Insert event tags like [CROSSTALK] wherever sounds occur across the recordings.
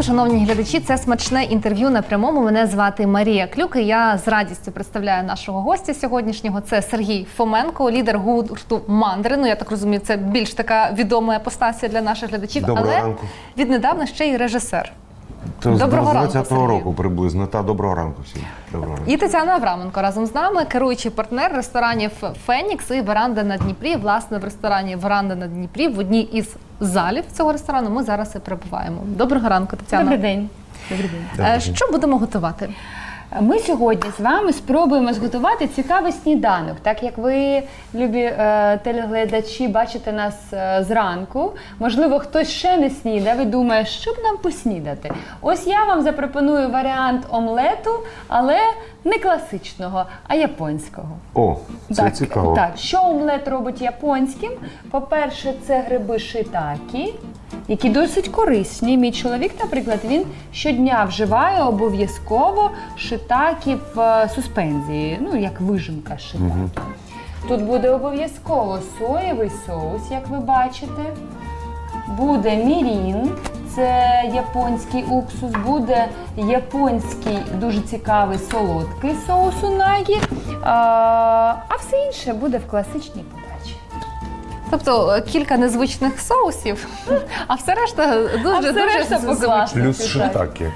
Ранку, шановні глядачі. Це смачне інтерв'ю на прямому. Мене звати Марія Клюк. і Я з радістю представляю нашого гостя сьогоднішнього. Це Сергій Фоменко, лідер гурту Мандри. Ну я так розумію, це більш така відома апостасія для наших глядачів, Доброго але ранку. віднедавна ще й режисер. То Доброго ранку, 20-го Сергій. року приблизно. Та доброго ранку всім. Доброго ранку. І Тетяна Авраменко разом з нами, керуючий партнер ресторанів Фенікс і Веранда на Дніпрі. Власне, в ресторані Веранда на Дніпрі в одній із залів цього ресторану ми зараз і перебуваємо. Доброго ранку, Тетяна. Добрий день. Добрий день. Добрий Е, день. Що будемо готувати? Ми сьогодні з вами спробуємо зготувати цікавий сніданок. Так як ви, любі е, телеглядачі, бачите нас е, зранку, можливо, хтось ще не снідав і думає, що б нам поснідати. Ось я вам запропоную варіант омлету, але не класичного, а японського. О, це так, цікаво. Так, що омлет робить японським? По-перше, це гриби шитакі, які досить корисні. Мій чоловік, наприклад, він щодня вживає обов'язково шитакі в е, суспензії, ну як вижимка шитакі. Тут буде обов'язково соєвий соус, як ви бачите. Буде мірін, це японський уксус, буде японський дуже цікавий солодкий соус унагі, а, все інше буде в класичній. Тобто е, кілька незвичних соусів, а все решта дуже все дуже решта звично. покласти. Плюс Так. шитаки.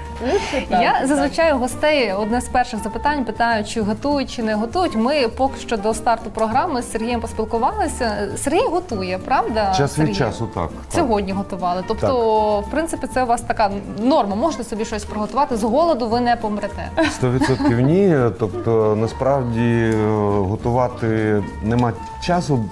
Я зазвичай у гостей одне з перших запитань питаю, чи готують, чи не готують. Ми поки що до старту програми з Сергієм поспілкувалися. Сергій готує, правда? Час Сергій? від часу так. так. Сьогодні готували. Тобто, в принципі, це у вас така норма. Можете собі щось приготувати. З голоду ви не помрете. 100% ні. [LAUGHS] Тобто, насправді е, готувати нема часу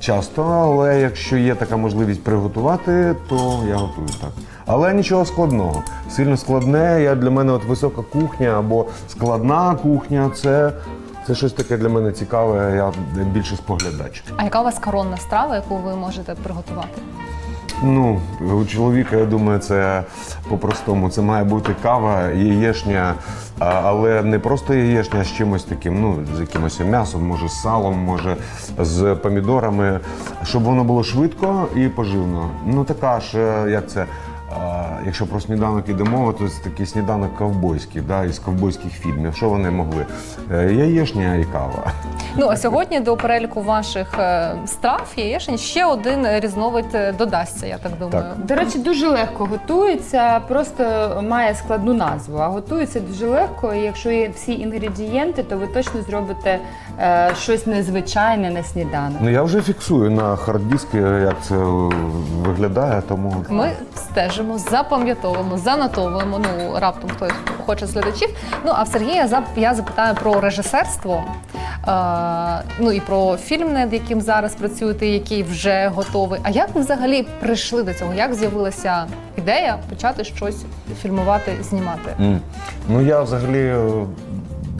часто, але якщо є така можливість приготувати, то я готую так. Але нічого складного. Сильно складне. Я для мене от висока кухня або складна кухня це, це щось таке для мене цікаве. Я більше споглядач. А яка у вас коронна страва, яку ви можете приготувати? Ну, у чоловіка, я думаю, це по-простому. Це має бути кава, яєшня, але не просто яєшня, а з чимось таким, ну, з якимось м'ясом, може з салом, може з помідорами, щоб воно було швидко і поживно. Ну, така ж, е, як це. Якщо про сніданок іде мова, то це такий сніданок ковбойський, да, із ковбойських фільмів. Що вони могли? Е, Яєшня і кава. Ну а сьогодні до переліку ваших е, страв яєшень ще один різновид е, додасться. Я так думаю. Так. До речі, дуже легко готується, просто має складну назву. А готується дуже легко. І якщо є всі інгредієнти, то ви точно зробите е, щось незвичайне на сніданок. Ну я вже фіксую на хард-диски, як це виглядає, тому Ми стежимо, запам'ятовуємо, занотовуємо. Ну раптом хтось хоче з глядачів. Ну а в Сергія я запитаю про режисерство. Е, ну і про фільм, над яким зараз працюєте, який вже готовий. А як ви взагалі прийшли до цього? Як з'явилася ідея почати щось фільмувати, знімати? М. Ну я взагалі е,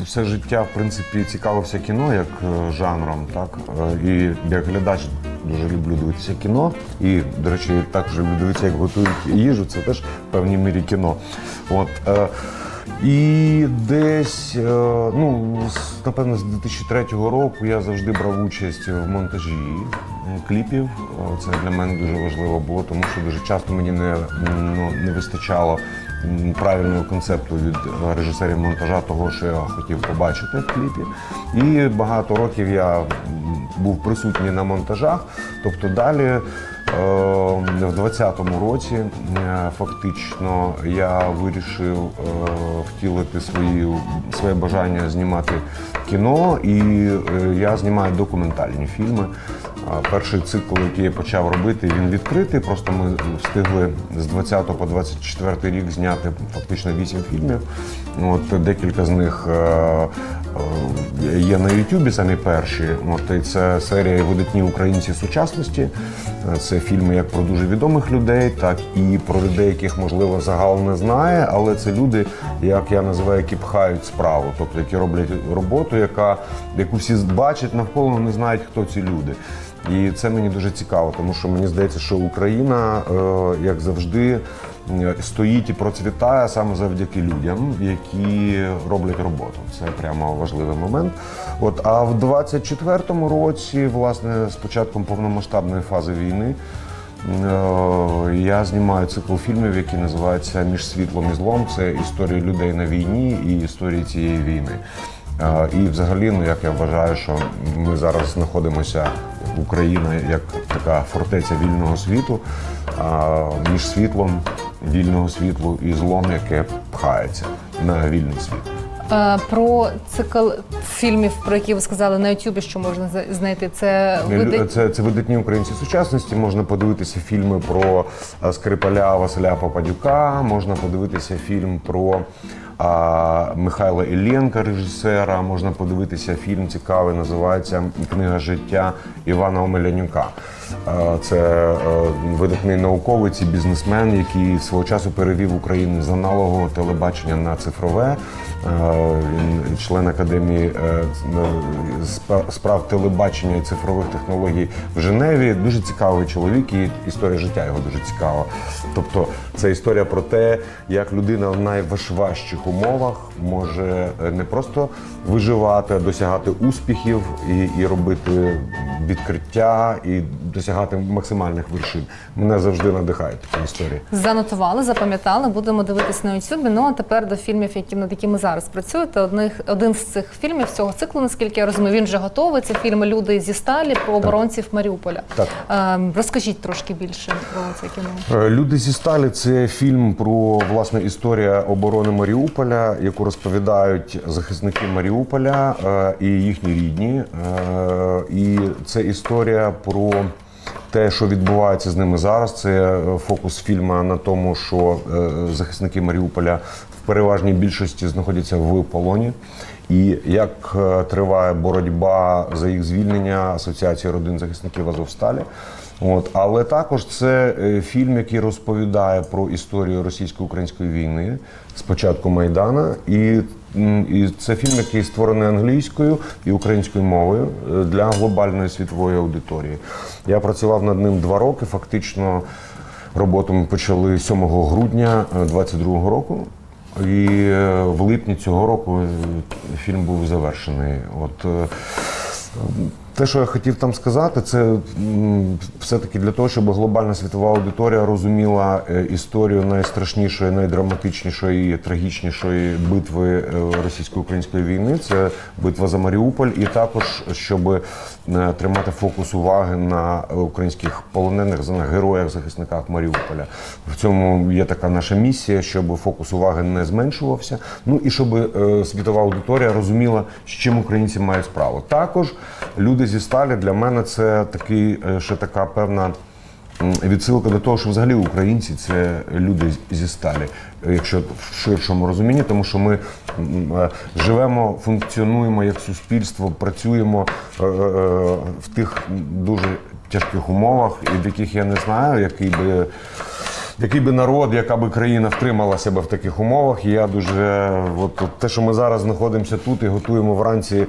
все життя в принципі цікавився кіно як е, жанром, так і як глядач дуже люблю дивитися кіно. І, до речі, також люблю дивитися, як готують їжу. Це теж в певній мірі кіно. От. е, І десь, е, ну, напевно, з 2003 року я завжди брав участь в монтажі е, кліпів. Це для мене дуже важливо було, тому що дуже часто мені не, ну, не вистачало правильного концепту від режисерів монтажа, того, що я хотів побачити в кліпі. І багато років я був присутній на монтажах. Тобто далі е, в 20-му році е, фактично я вирішив е, втілити свою, своє бажання знімати кіно, і я знімаю документальні фільми. Перший цикл, який я почав робити, він відкритий. Просто ми встигли з 20 по 24 рік зняти фактично 8 фільмів. От декілька з них е, е, є на Ютубі, самі перші. От і це серія видатні українці сучасності. Е, Це фільми як про дуже відомих людей, так і про людей, яких можливо загал не знає, але це люди, як я називаю, які пхають справу, тобто які роблять роботу, яка яку всі бачать навколо, не знають, хто ці люди. І це мені дуже цікаво, тому що мені здається, що Україна, е, як завжди, е, стоїть і процвітає саме завдяки людям, які роблять роботу. Це прямо важливий момент. От а в 24-му році, власне, з початком повномасштабної фази війни. Е, Я знімаю цикл фільмів, який називається Між світлом і злом. Це історії людей на війні і історії цієї війни. І взагалі, ну як я вважаю, що ми зараз знаходимося Україна як така фортеця вільного світу, а між світлом вільного світлу і злом, яке пхається на вільний світ. Е, Про цикл фільмів, про які ви сказали на Ютубі, що можна знайти, це види... Це, це видатні українці сучасності. Можна подивитися фільми про е, Скрипаля Василя Попадюка, можна подивитися фільм про Михайла Іллєнка, режисера. Можна подивитися фільм цікавий, називається Книга життя Івана Омелянюка. Е, Це е, видатний науковець і бізнесмен, який свого часу перевів Україну з аналогового телебачення на цифрове. Е, Він член академії е, справ телебачення і цифрових технологій в Женеві. Дуже цікавий чоловік, і історія життя його дуже цікава. Тобто, це історія про те, як людина в найважчих умовах може е, не просто виживати, а досягати успіхів і, і робити відкриття і досягати максимальних вершин. Мене завжди надихають такі історії. Занотували, запам'ятали, будемо дивитись на Ютубі. Ну а тепер до фільмів, які над якими зараз працюєте. Одних один з цих фільмів цього циклу, наскільки я розумію, він вже готовий. Це фільм Люди зі сталі про оборонців Маріуполя. Так. Ем, розкажіть трошки більше про це кіно. Е, Люди зі сталі це фільм про власне історія оборони Маріуполя, яку розповідають захисники Маріуполя е, і їхні рідні. Е, І це історія про. Те, що відбувається з ними зараз, це фокус фільму на тому, що е, захисники Маріуполя в переважній більшості знаходяться в полоні, і як триває боротьба за їх звільнення Асоціації родин захисників Азовсталі. От, але також це е, фільм, який розповідає про історію російсько-української війни з початку Майдана. І, і це фільм, який створений англійською і українською мовою е, для глобальної світової аудиторії. Я працював над ним два роки. Фактично роботу ми почали 7 грудня 22 року. І е, в липні цього року е, фільм був завершений. От е, те, що я хотів там сказати, це все-таки для того, щоб глобальна світова аудиторія розуміла е, історію найстрашнішої, найдраматичнішої, трагічнішої битви е, російсько-української війни. Це битва за Маріуполь, і також щоб е, тримати фокус уваги на українських полонених на героях, захисниках Маріуполя. В цьому є така наша місія, щоб фокус уваги не зменшувався. Ну і щоб світова аудиторія розуміла, з чим українці мають справу. Також люди зі сталі для мене це такий е, ще така певна. Відсилка до того, що взагалі українці це люди зі сталі, якщо в ширшому розумінні, тому що ми е, живемо, функціонуємо як суспільство, працюємо е, в тих дуже тяжких умовах, і в яких я не знаю, який би який би народ, яка би країна втримала себе в таких умовах. І я дуже от, от те, що ми зараз знаходимося тут і готуємо вранці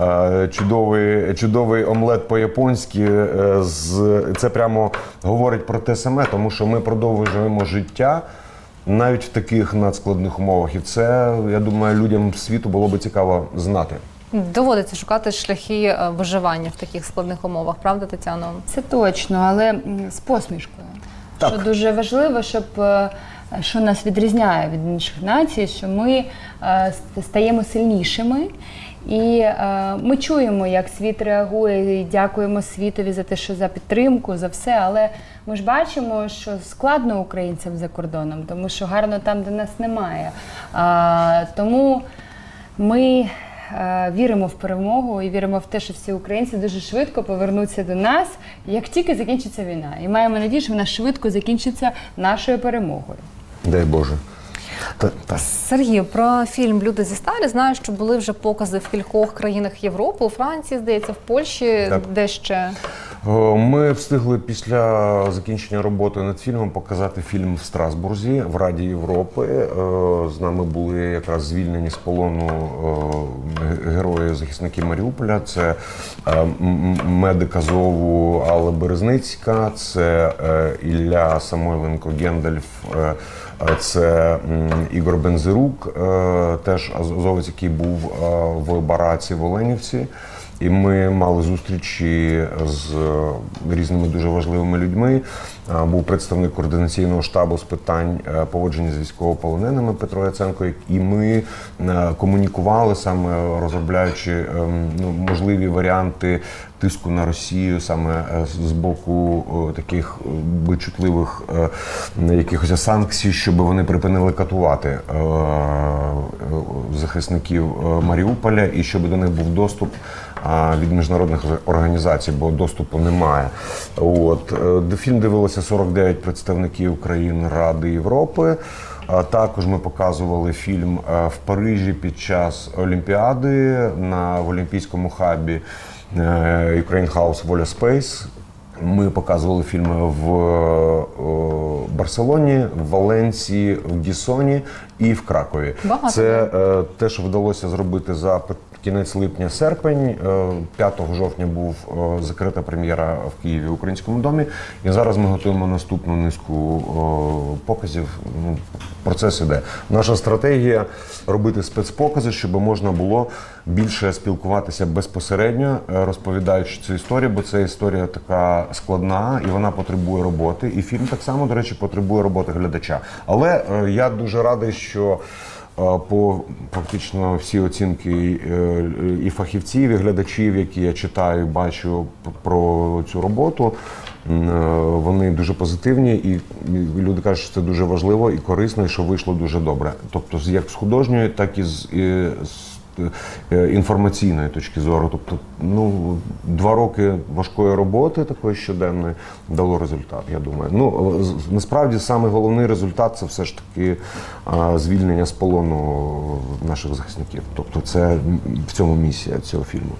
е, чудовий, чудовий омлет по-японськи. е, з це прямо говорить про те саме, тому що ми продовжуємо життя. Навіть в таких надскладних умовах, і це я думаю, людям світу було би цікаво знати. Доводиться шукати шляхи е, виживання в таких складних умовах, правда, Тетяно? Це точно, але з посмішкою. Так. Що дуже важливо, щоб е, що нас відрізняє від інших націй, що ми е, стаємо сильнішими. І е, ми чуємо, як світ реагує, і дякуємо світові за те, що за підтримку, за все. Але ми ж бачимо, що складно українцям за кордоном, тому що гарно там, де нас немає. А, тому ми е, віримо в перемогу і віримо в те, що всі українці дуже швидко повернуться до нас, як тільки закінчиться війна. І маємо надію, що вона швидко закінчиться нашою перемогою. Дай Боже. Та, та. Сергію, про фільм Люди зі сталі знаю, що були вже покази в кількох країнах Європи, у Франції, здається, в Польщі, Так. де ще. О, Ми встигли після закінчення роботи над фільмом показати фільм в Страсбурзі в Раді Європи. Е, З нами були якраз звільнені з полону е, герої захисники Маріуполя. Це е, м- м- медик Азову Алла Березницька, це е, Ілля Самойленко Гендальф. е, е, Це Ігор Бензирук, е, теж азовець, який був е, в Бараці в Оленівці. І ми мали зустрічі з е, різними дуже важливими людьми. Е, Був представник координаційного штабу з питань е, поводження з військовополоненими Петро Яценко, і ми комунікували саме розробляючи ем, ну, можливі варіанти тиску на Росію саме з- боку таких би чутливих якихось санкцій, щоб вони припинили катувати захисників Маріуполя і щоб до них був доступ від міжнародних організацій, бо доступу немає. От е, фільм дивилося 49 представників країн Ради Європи. Також ми показували фільм е, в Парижі під час Олімпіади на в Олімпійському хабі е, Ukraine House Воля Space. Ми показували фільми в Барселоні, в Валенції, в Дісоні і в Кракові. Багато, Це е, те, що вдалося зробити за кінець липня-серпень. Е, 5 жовтня був е, закрита прем'єра в Києві в Українському домі. І зараз ми готуємо наступну низку показів. Ну, процес іде. Наша стратегія робити спецпокази, щоб можна було більше спілкуватися безпосередньо, е, розповідаючи цю історію, бо це історія така складна і вона потребує роботи. І фільм так само, до речі, потребує роботи глядача. Але е, я дуже радий, що. По фактично всі оцінки і, е, фахівців, і глядачів, які я читаю, бачу про цю роботу, е, вони дуже позитивні, і і люди кажуть, що це дуже важливо і корисно, і що вийшло дуже добре. Тобто, як з художньої, так і з, і з інформаційної точки зору. Тобто, ну два роки важкої роботи, такої щоденної, дало результат. Я думаю. Ну насправді саме головний результат це все ж таки звільнення з полону наших захисників. Тобто, це в цьому місія цього фільму.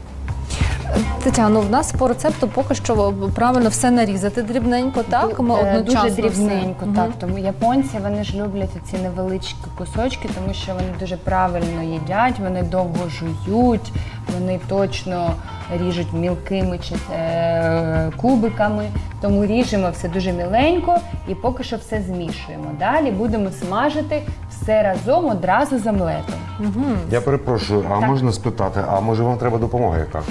Тетяно, в нас по рецепту поки що правильно все нарізати дрібненько, так? Ми Е, одночасно дуже дрібненько, все. так. Тому японці вони ж люблять ці невеличкі кусочки, тому що вони дуже правильно їдять, вони довго жують, вони точно ріжуть мілкими е, кубиками. Тому ріжемо все дуже міленько і поки що все змішуємо. Далі будемо смажити все разом одразу з омлетом. Я перепрошую, а Так. можна спитати, а може вам треба допомога яка?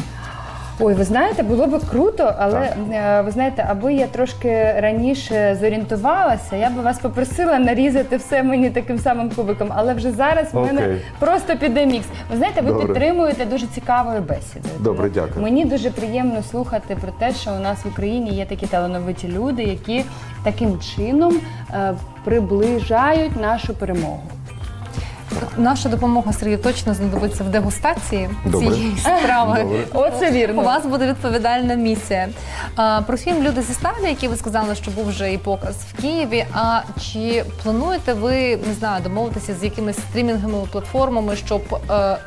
Ой, ви знаєте, було б круто, але е, ви знаєте, аби я трошки раніше зорієнтувалася, я би вас попросила нарізати все мені таким самим кубиком. Але вже зараз в мене Окей. просто піде мікс. Ви знаєте, ви Добре. підтримуєте дуже цікавою бесідою. Добре, дякую. Мені дуже приємно слухати про те, що у нас в Україні є такі талановиті люди, які таким чином е, приближають нашу перемогу. Наша допомога Сергію точно знадобиться в дегустації Добре. цієї страви. Добре. Оце вірно. У вас буде відповідальна місія. А, про фільм Люди зі сталі, який ви сказали, що був вже і показ в Києві. А чи плануєте ви не знаю, домовитися з якимись стрімінговими платформами, щоб е,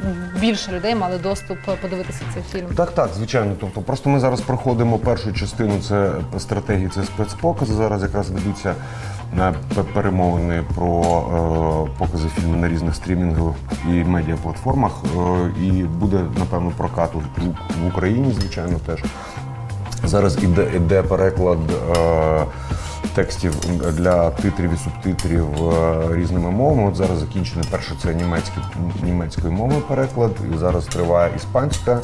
більше людей мали доступ подивитися цей фільм? Так, так, звичайно. Тобто, просто ми зараз проходимо першу частину це стратегії, це спецпокази. Зараз якраз ведуться пе- перемовини про е, покази фільму на різних стрімінгових і медіаплатформах. Е, і буде, напевно, прокат в Україні, звичайно, теж. Зараз іде, іде переклад е, текстів для титрів і субтитрів е, різними мовами. От зараз закінчений перше це німецький, німецької мови переклад, і зараз триває іспанська,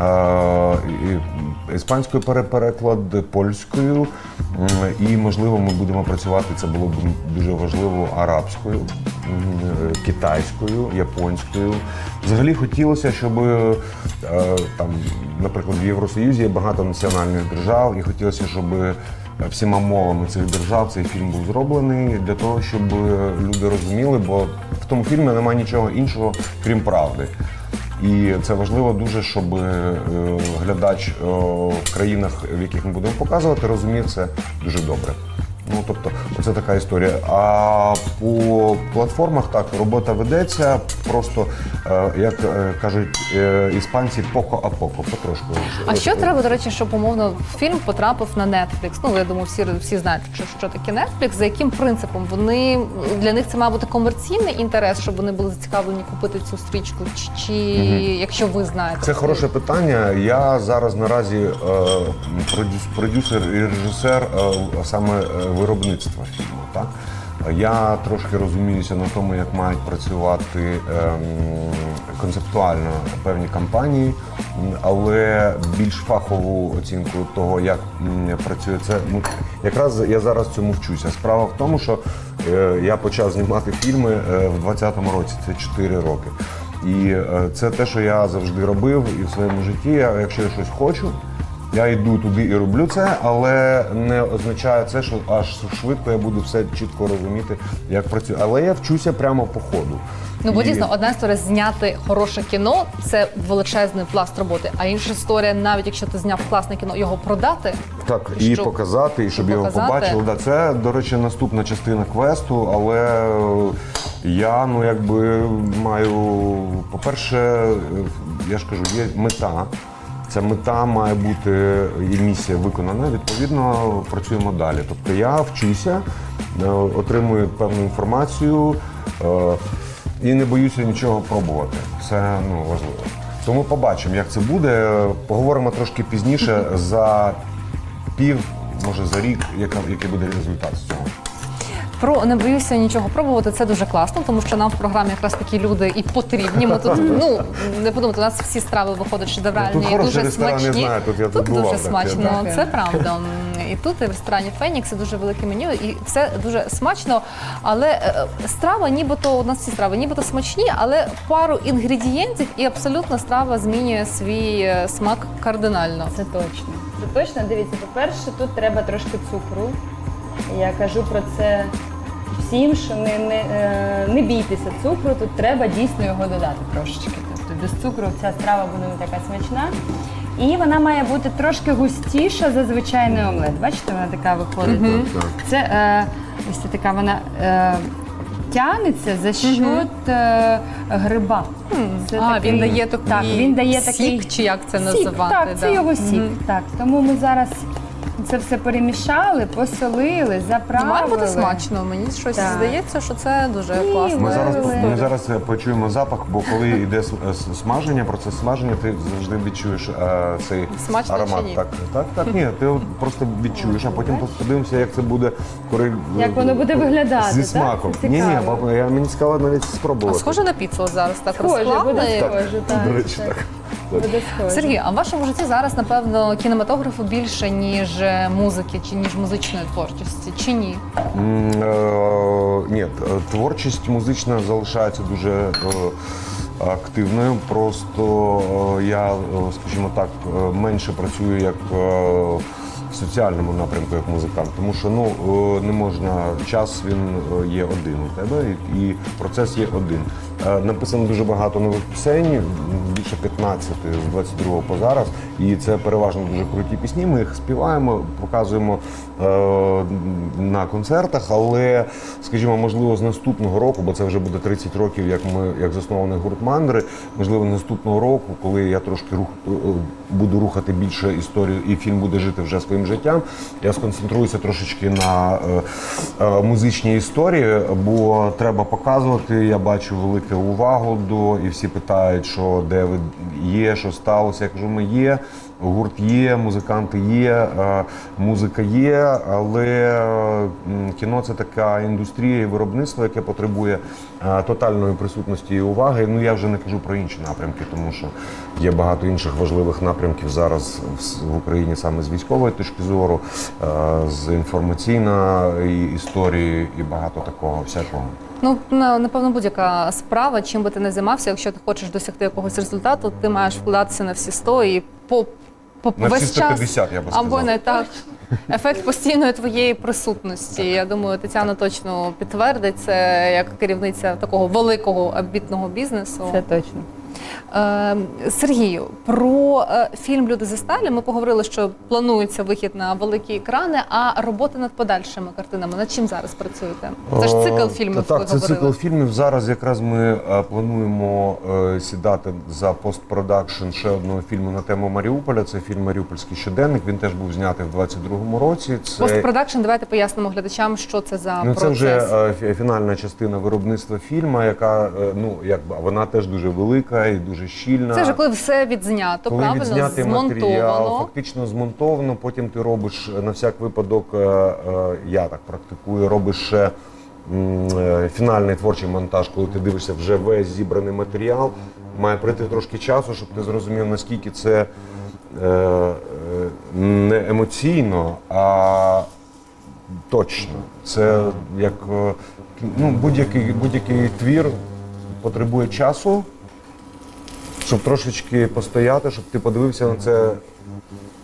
е, і, іспанською пере- переклад, польською. І можливо ми будемо працювати. Це було б дуже важливо арабською, е, китайською, японською. Взагалі хотілося, щоб е, там, наприклад, в Євросоюзі є багато національних держав, і хотілося, щоб е, всіма мовами цих держав цей фільм був зроблений для того, щоб е, люди розуміли, бо в тому фільмі немає нічого іншого, крім правди. І це важливо дуже, щоб е, глядач в країнах, в яких ми будемо показувати, розумів це дуже добре. Ну тобто, це така історія. А по платформах так робота ведеться. Просто е, як е, кажуть е, іспанці, поко а поко, потрошку. А що треба, до речі, щоб умовно фільм потрапив на Netflix? Ну я думаю, всі всі знають, що, що таке Netflix, за яким принципом вони для них це має бути комерційний інтерес, щоб вони були зацікавлені купити цю стрічку, чи, чи якщо ви знаєте Це хороше питання. Я зараз наразі е, продюсер і режисер е, саме виробництва. Так? Я трошки розуміюся на тому, як мають працювати ем, концептуально певні компанії, але більш фахову оцінку того, як працює це. Ну якраз я зараз цьому вчуся. Справа в тому, що е, я почав знімати фільми е, в 20-му році, це 4 роки. І е, це те, що я завжди робив і в своєму житті. Якщо я щось хочу, я йду туди і роблю це, але не означає це, що аж швидко я буду все чітко розуміти, як працює. Але я вчуся прямо по ходу. Ну, бо І- дійсно, одна історія зняти хороше кіно це величезний пласт роботи. А інша історія, навіть якщо ти зняв класне кіно, його продати. Так, і Щоб показати, і щоб його показати. побачили. Да, це, до речі, наступна частина квесту, але я ну якби маю, по-перше, е, я ж кажу, є мета. Ця мета має бути і місія виконана. Відповідно, працюємо далі. Тобто я вчуся, е, отримую певну інформацію е, і не боюся нічого пробувати. Це ну важливо. Тому побачимо, як це буде. Поговоримо трошки пізніше за пів, може за рік, який буде результат з цього. Про не боюся нічого пробувати. Це дуже класно, тому що нам в програмі якраз такі люди і потрібні. Ми тут ну не подумайте, у нас всі страви виходять шедевральні, Тут і дуже я смачні. знаю, тут я тут бував, дуже так, смачно. так. Це правда. І тут і в ресторані Фенікс і дуже велике меню, і все дуже смачно. Але е, страва, нібито у нас всі страви, нібито смачні, але пару інгредієнтів, і абсолютно страва змінює свій е, смак кардинально. Це точно. Це точно. Дивіться, по-перше, тут треба трошки цукру. Я кажу про це всім, що не, не, е, не бійтеся цукру, тут треба дійсно його додати трошечки. Тобто без цукру ця страва буде не така смачна. І вона має бути трошки густіша за звичайний омлет. Бачите, вона така виходить. Так. Це е, ось це така вона е, тягнеться за счет е, гриба. Це А, такий- він дає такий так, він дає сік, такий чи як це Сік, називати? Так, це да. його сік. Так, тому ми зараз це все перемішали, посолили, Ну, заправили. Має бути смачно. Мені щось Так. здається, що це дуже І класно. Ми зараз, ми зараз е, почуємо запах, бо коли йде с- с- смаження, процес смаження, ти завжди відчуєш е, цей Смачно аромат. ні? Так, так, так, ні, ти от просто відчуєш, а потім подивимося, як це буде, коли Як воно буде виглядати, зі так? смаком. Це Ні, ні, цікаво. я мені цікаво навіть А спробувати. схоже на піцу от зараз так Схоже, розклали. буде схоже, так. до речі, так. Сергій, а в вашому житті зараз, напевно, кінематографу більше, ніж е, музики, чи ніж музичної творчості, чи ні? Е, Ні, е, творчість музична залишається дуже активною. Просто я, скажімо так, менше працюю як е, соціальному напрямку, як музикант, тому що ну е, не можна час він е, є один у тебе, і, процес є один. Е, Написано дуже багато нових пісень, більше 15 з 22 по зараз. І це переважно дуже круті пісні. Ми їх співаємо, показуємо на концертах, але, скажімо, можливо, з наступного року, бо це вже буде 30 років, як ми як заснований гурт мандри. Можливо, наступного року, коли я трошки рух е, буду рухати більше історію, і фільм буде жити вже своїм життям. Я сконцентруюся трошечки на е, е, музичній історії, бо треба показувати. Я бачу велику увагу до, і всі питають, що де ви є, що сталося. Я кажу, ми є. Гурт є, музиканти є, е, музика є, але е, кіно це така індустрія і виробництво, яке потребує е, тотальної присутності і уваги. Ну я вже не кажу про інші напрямки, тому що є багато інших важливих напрямків зараз в Україні саме з військової точки зору, з інформаційної історії і багато такого всякого. Ну, на- напевно, будь-яка справа, чим би ти не займався, якщо ти хочеш досягти якогось результату, ти маєш вкладатися на всі 100 і по На всі весь час 150, я би сказав. або не так. Ефект постійної твоєї присутності. Я думаю, Тетяна точно підтвердить це як керівниця такого великого амбітного бізнесу. Це точно. Е, Сергію, про е, фільм Люди зі сталі ми поговорили, що планується вихід на великі екрани, а робота над подальшими картинами. Над чим зараз працюєте? Це ж цикл Е, фільмів. Так, ви це говорили. цикл фільмів. Зараз якраз ми е, плануємо сідати за постпродакшн ще одного фільму на тему Маріуполя. Це фільм Маріупольський щоденник. Він теж був знятий в 22-му році. Це Постпродакшн, давайте пояснимо глядачам, що це за Ну, це вже фінальна частина виробництва фільму, яка ну якби вона теж дуже велика і дуже щільна. Це вже коли все відзнято, коли правильно відзнятий матеріал, фактично змонтовано. Потім ти робиш е, на всяк випадок. е, е, Я так практикую, робиш ще фінальний творчий монтаж, коли ти дивишся вже весь зібраний матеріал, має пройти трошки часу, щоб ти зрозумів, наскільки це не емоційно, а точно. Це як ну, будь-який, будь-який твір потребує часу, щоб трошечки постояти, щоб ти подивився на це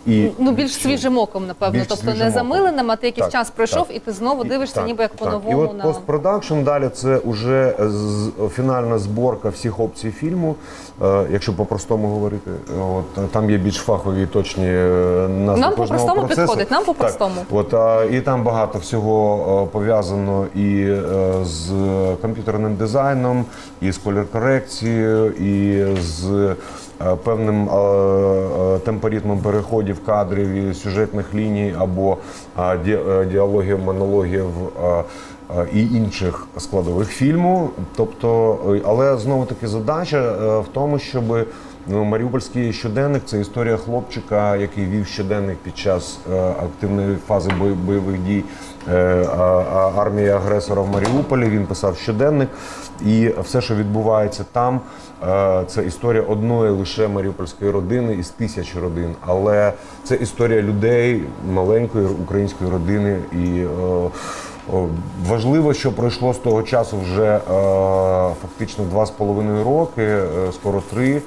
і Ну, більш свіжим оком, напевно. Більш тобто свіжим не оком. замиленим, а ти якийсь Так, час пройшов, так. і ти знову дивишся, так, ніби як так. по-новому І от на постпродакшн далі це вже з- фінальна зборка всіх опцій фільму. Е, Якщо по-простому говорити, от там є більш фахові і точні е, назви Нам кожного по-простому процесу. підходить, нам по-простому. Так. От а, і там багато всього е, пов'язано і е, з комп'ютерним дизайном, і з колір-корекцією, і з е, певним е, е, темпоритмом переходів кадрів і сюжетних ліній або е, ді- е, діалогів, монологів. е, е, І інших складових фільму, тобто, е, але знову таки задача е, в тому, щоб ну, Маріупольський щоденник це історія хлопчика, який вів щоденник під час е, активної фази бой- бойових дій е, армії агресора в Маріуполі. Він писав щоденник, і все, що відбувається там, е, це історія одної лише маріупольської родини із тисяч родин. Але це історія людей маленької української родини і. е, Важливо, що пройшло з того часу вже е, фактично два з половиною роки, е, скоро три.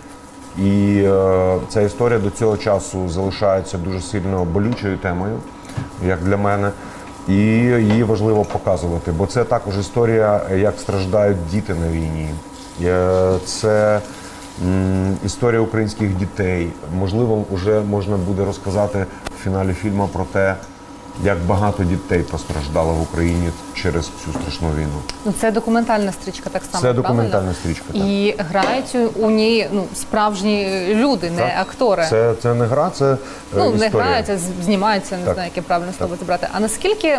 І е, ця історія до цього часу залишається дуже сильно болючою темою, як для мене. І її важливо показувати, бо це також історія, як страждають діти на війні. Е, Це історія українських дітей. Можливо, вже можна буде розказати в фіналі фільму про те, як багато дітей постраждало в Україні через цю страшну війну. ну це документальна стрічка, так само. Це документальна правильно? стрічка. Так. І грають у ній ну справжні люди, не актори. Це, це не гра, це е, Ну, не історія. граються, з- знімаються, не Так. знаю, яке правильне слово зібрати. А наскільки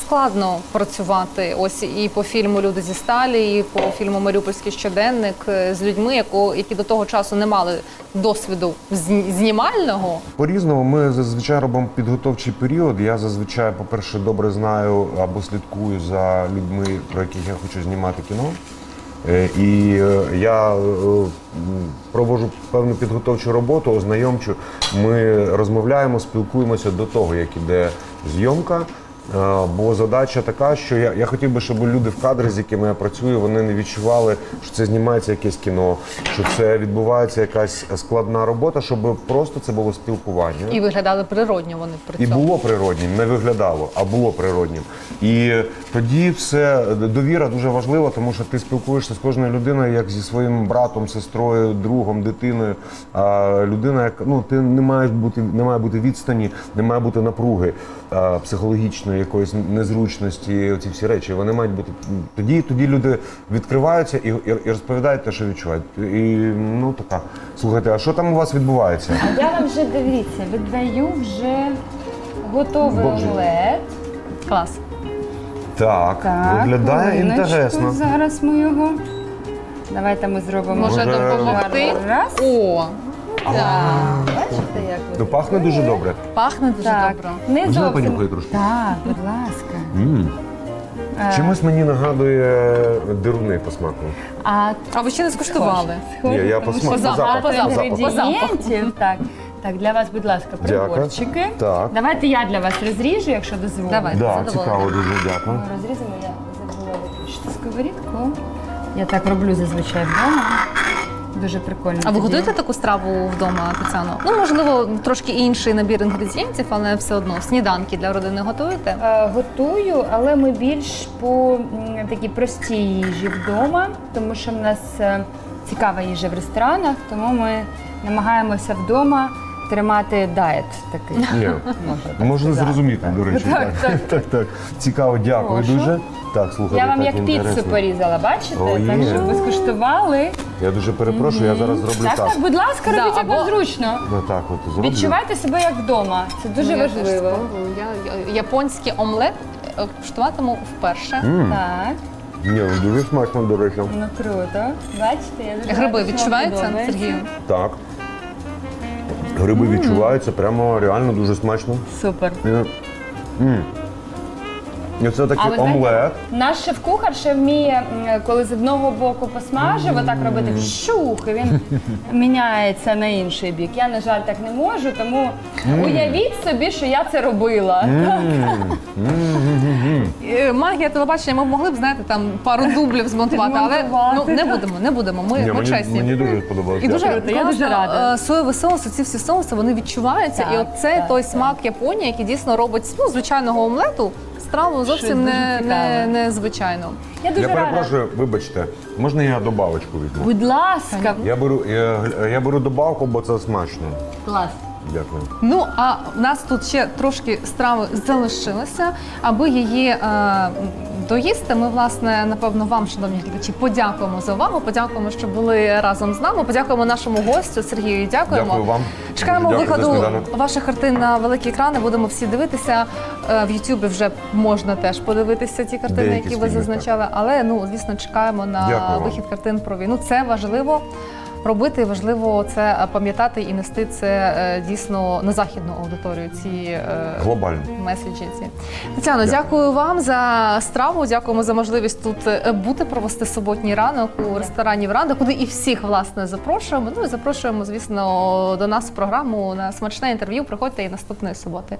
складно працювати ось і по фільму Люди зі сталі, і по фільму Маріупольський щоденник е, з людьми, яко- які до того часу не мали досвіду зні- знімального? По-різному ми зазвичай робимо підготовчий період. Я зазвичай, по-перше, добре знаю або слідкую за людьми, про яких я хочу знімати кіно. Е, І е, я провожу проводжу певну підготовчу роботу, ознайомчу. Ми розмовляємо, спілкуємося до того, як іде зйомка. Е, Бо задача така, що я, я хотів би, щоб люди в кадрі, з якими я працюю, вони не відчували, що це знімається якесь кіно, що це відбувається якась складна робота, щоб просто це було спілкування. І виглядали природньо вони при І було природнім, не виглядало, а було природнім. І тоді все довіра дуже важлива, тому що ти спілкуєшся з кожною людиною, як зі своїм братом, сестрою, другом, дитиною. А людина, як ну ти не маєш бути, не має бути відстані, не має бути напруги психологічної, якоїсь незручності. Ці всі речі вони мають бути тоді. Тоді люди відкриваються і, і, і розповідають те, що відчувають. І ну така слухайте, а що там у вас відбувається? А я вам вже дивіться, віддаю вже готовий Боже. омлет. Клас. Так, Так, виглядає хвилиночку, інтересно. Зараз ми його. Давайте ми зробимо. Може Може, допомогти? Раз. О, Так. Бачите, як ви Ну, пахне дуже добре. пахне дуже Так, добре. не зовсім. понюхаю трошки? Так, будь ласка. М. Е, Чимось мені нагадує дируни по смаку. А А ви ще не скуштували? схоже, Ні, я по смаку, по запаху, по інгредієнтів. Так. Так, для вас, будь ласка, приборчики. Так. Давайте я для вас розріжу, якщо дозволите. Давай. Да, задоволена. цікаво, дуже дякую. Ми Розрізано, я забула виключити сковорідку. Я так роблю зазвичай вдома. Дуже прикольно. А ви готуєте таку страву вдома, Тетяно? Ну, можливо, трошки інший набір інгредієнтів, але все одно сніданки для родини готуєте? Е, Готую, але ми більш по м, такій простій їжі вдома, тому що в нас е, цікава їжа в ресторанах, тому ми намагаємося вдома тримати дайет такий. Ні, Можна так можна сказати. зрозуміти, до речі. Так, Так, [LAUGHS] так, так. Цікаво, дякую Прошу. дуже. Так, слухайте, Я вам так як піцу порізала, бачите? О, так є. що ви скуштували. Я дуже перепрошую, я зараз зроблю Так, так. так, будь ласка, Да, робіть як або- зручно. Ну так, от зроблю. Відчувайте себе як вдома. Це дуже Ну, я теж важливо. спробую. Я, я- японський омлет е, куштуватиму вперше. Так, Ні, ну, дуже смачно, до речі. ну круто. Бачите, я дуже Гриби рада, що вам відчуваються, подобається. Сергію? Так. Гриби відчуваються, прямо реально дуже смачно. Супер. М. І це такий ви знаєте, омлет. Наш шеф-кухар ще вміє, м, коли з одного боку посмажив, отак робити вщух, і він [LAUGHS] міняється на інший бік. Я, на жаль, так не можу, тому уявіть собі, що я це робила. Е, Магія телебачення, ми могли б, знаєте, там пару дублів змонтувати, але ну, не будемо, не будемо. Ми, Ні, ми мені, чесні. мені дуже сподобалося. І дуже Круто, я дуже класно, рада. е, соєвий соус, ці всі соуси, вони відчуваються. Так, і оце так, той так. смак Японії, який дійсно робить ну, звичайного омлету, страву Щось зовсім дуже не, цікаве. не, незвичайну. Я дуже Я рада. перепрошую, вибачте, можна я добавочку візьму? Будь ласка, Я беру, я, я беру добавку, бо це смачно. клас. Дякую. Ну а в нас тут ще трошки страви залишилося. Аби її е, доїсти, ми власне напевно вам, шановні глядачі, подякуємо за увагу. Подякуємо, що були разом з нами. Подякуємо нашому гостю Сергію. Дякуємо. Дякую вам. Чекаємо дякую виходу ваших картин на великі екрани. Будемо всі дивитися. Е, В Ютубі вже можна теж подивитися ті картини, Деякі які ви фільмів, зазначали. Але ну звісно, чекаємо на Дякую вам. вихід картин про війну. Це важливо. Робити важливо це е, пам'ятати і нести це е, дійсно на західну аудиторію. Ці е, Глобально. меседжі. Ці Тетяно, дякую вам за страву. Дякуємо за можливість тут бути, провести суботній ранок у ресторані Вранда, куди і всіх власне запрошуємо. Ну і запрошуємо, звісно, до нас в програму на смачне інтерв'ю. Приходьте і наступної суботи.